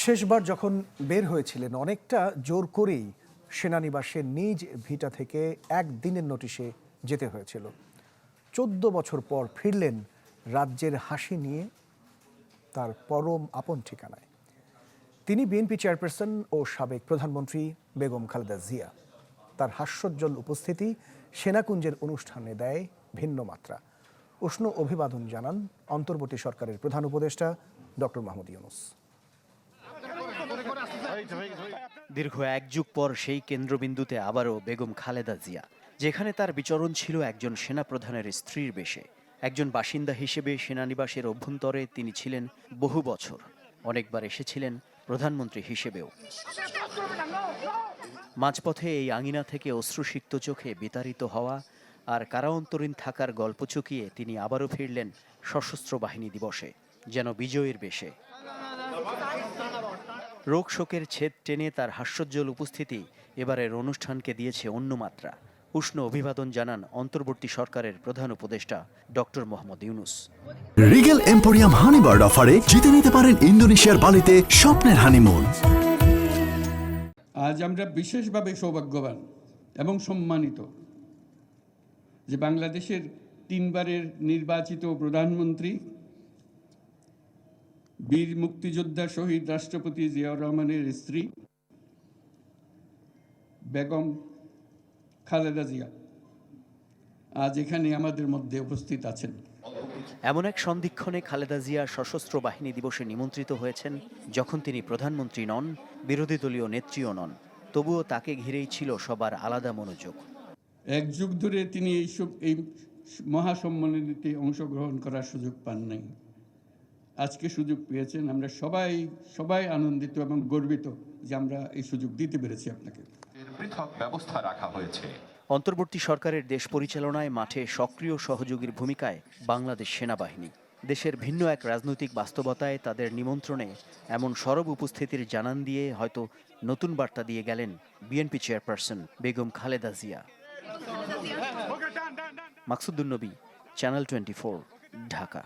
শেষবার যখন বের হয়েছিলেন, অনেকটা জোর করেই সেনানিবাসের নিজ ভিটা থেকে একদিনের নোটিশে যেতে হয়েছিল। চোদ্দ বছর পর ফিরলেন রাজ্যের হাসি নিয়ে তার পরম আপন ঠিকানায়। তিনি বিএনপি চেয়ারপারসন ও সাবেক প্রধানমন্ত্রী বেগম খালেদা জিয়া। তার হাস্যোজ্জ্বল উপস্থিতি সেনাকুঞ্জের অনুষ্ঠানে দেয় ভিন্ন মাত্রা। উষ্ণ অভিবাদন জানান অন্তর্বর্তী সরকারের প্রধান উপদেষ্টা ডক্টর মাহমুদ ইউনুস। দীর্ঘ এক যুগ পর সেই কেন্দ্রবিন্দুতে আবারও বেগম খালেদা জিয়া, যেখানে তার বিচরণ ছিল একজন সেনাপ্রধানের স্ত্রীর বেশে। একজন বাসিন্দা হিসেবে সেনানিবাসের অভ্যন্তরে তিনি ছিলেন বহু বছর। অনেকবার এসেছিলেন প্রধানমন্ত্রী হিসেবেও। মাঝপথে এই আঙিনা থেকে অশ্রুসিক্ত চোখে বিতাড়িত হওয়া আর কারা অন্তরীণ থাকার গল্প চুকিয়ে তিনি আবারও ফিরলেন সশস্ত্র বাহিনী দিবসে, যেন বিজয়ের বেশে। রোগ শোকের ছেদ টেনে তার হাস্যোজ্জ্বল উপস্থিতি এবারের অনুষ্ঠানকে দিয়েছে অন্য মাত্রা। উষ্ণ অভিবাদন জানান অন্তর্বর্তী সরকারের প্রধান উপদেষ্টা doctor Mohammad Yunus. Regal Emporium Honeybird অফারে জিতে নিতে পারেন ইন্দোনেশিয়ার বালিতে স্বপ্নের হানিমুন। আজ আমরা বিশেষভাবে সৌভাগ্যবান এবং সম্মানিত যে বাংলাদেশের তিনবারের নির্বাচিত প্রধানমন্ত্রী বীর মুক্তিযোদ্ধা শহীদ রাষ্ট্রপতি জিয়াউর রহমানের স্ত্রী বেগম খালেদা জিয়া আজ এখানে আমাদের মধ্যে উপস্থিত আছেন। এমন এক সন্ধিক্ষণে খালেদা জিয়া সশস্ত্র বাহিনী দিবসে নিমন্ত্রিত হয়েছেন যখন তিনি প্রধানমন্ত্রী নন বিরোধী দলীয় নেত্রীও নন। তবুও তাকে ঘিরেই ছিল সবার আলাদা মনোযোগ। এক যুগ ধরে তিনি এই সব- এই মহাসম্মেলনীতে অংশগ্রহণ করার সুযোগ পান নাই। আজকে সুযোগ পেয়েছেন। আমরা সবাই সবাই আনন্দিত এবং গর্বিত যে আমরা এই সুযোগ দিতে পেরেছি আপনাকে। পৃথক ব্যবস্থা রাখা হয়েছে। অন্তর্বর্তী সরকারের দেশ পরিচালনায় মাঠে সক্রিয় সহযোগীর ভূমিকায় বাংলাদেশ সেনাবাহিনী। দেশের ভিন্ন এক রাজনৈতিক বাস্তবতায় তাদের নিমন্ত্রণে এমন সরব উপস্থিতির জানান দিয়ে হয়তো নতুন বার্তা দিয়ে গেলেন BNP chairperson Begum Khaleda Zia. Maksudunnabi channel twenty Dhaka.